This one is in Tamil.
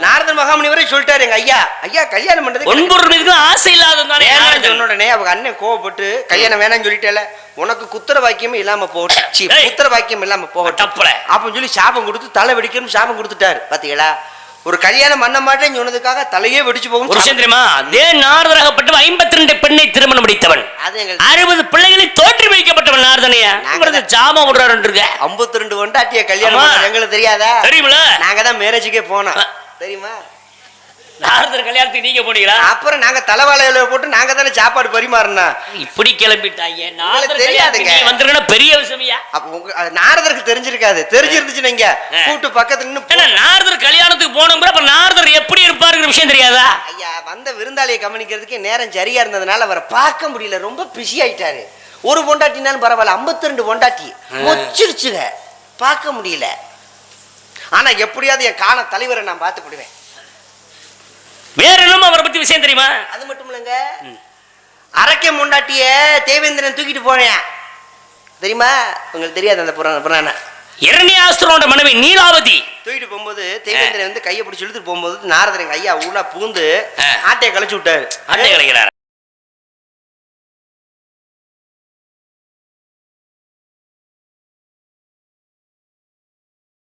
நாரதன் மகாமுனிவரே சொல்லிட்டாரு எங்க ஐயா. ஐயா கல்யாணம் பண்றது ஒன்பொருள் மீது ஆசை இல்லாதவன் தானே வேணாம்னு நாரதன். சொன்ன உடனே அவங்க அண்ணன் கோவப்பட்டு கல்யாணம் வேணாம்னு சொல்லிட்டேல உனக்கு குத்திர வாக்கியமே இல்லாம போகட்டும். சீ, ஏய். புத்திர வாக்கியம் இல்லாம போகட்டும். அப்படின்னு சொல்லி சாபம் கொடுத்து தலை வெடிக்கணும் சாபம் கொடுத்துட்டாரு. பாத்தீங்களா? ஒரு கல்யாணம் பண்ண மாட்டேன்னு சொன்னதுக்காக தலையே வெடிச்சு போகும் ஒரு தெரியுமா? அதே நாரதராகப்பட்டவன் ஐம்பத்தி ரெண்டு பெண்ணை திருமணம் முடித்தவன். அறுபது பிள்ளைகளை தோற்றி வைக்கப்பட்டவன் நாரதனையா இவரது ஜாமம் விடுறாரு ஐம்பத்தி ரெண்டு கொண்டாட்டிய கல்யாணம் எங்களுக்கு தெரியாதா? தெரியுமில நாங்க தான் மேரேஜுக்கே போனோம். தெரியுமா? நாரதர் கல்யாணத்துக்கு நீங்க போனீங்களா? அப்புறம் நாங்க தலைவாழையில போட்டு நாங்க தானே சாப்பாடு பரிமாறினோம் இப்படி கிளம்பிட்டாங்க நாரதர் தெரியாதுங்க. வந்துருக்கா பெரிய விஷயமையா அப்ப நாரதருக்கு தெரிஞ்சிருக்காது. தெரிஞ்சிருந்துச்சு நீங்க. கூட்டு பக்கத்துல ஏன்னா நாரதர் கல்யாணத்துக்கு போனோம் அப்ப நாரதர் எப்படி இருப்பாருங்கிற விஷயம் தெரியாதா? ஐயா வந்த விருந்தாளியை கவனிக்கிறதுக்கு நேரம் சரியா இருந்ததுனால அவரை பார்க்க முடியல. ரொம்ப பிஸி ஆயிட்டாரு. ஒரு பொண்டாட்டினாலும் பரவாயில்ல 52 ரெண்டு பொண்டாட்டி. மொச்சிருச்சுங்க. பார்க்க முடியல. ஆனா எப்படியாவது என் கால தலைவரை நான் பார்த்து விடுவேன் வேற என்னமோ அவரை பத்தி விஷயம் தெரியுமா? அது மட்டும் இல்லைங்க. அரக்கை முண்டாட்டிய தேவேந்திரன் தூக்கிட்டு போனேன். தெரியுமா? உங்களுக்கு தெரியாது அந்த புராண புராணம் இரணியாசுரோட மனைவி நீலாவதி. தூக்கிட்டு போகும்போது தேவேந்திரன் வந்து கையை பிடிச்சி இழுத்துட்டு போகும்போது எங்க ஐயா உள்ள பூந்து. ஆட்டையை கழிச்சு விட்டாரு. அட்டை கிடைக்கிறார்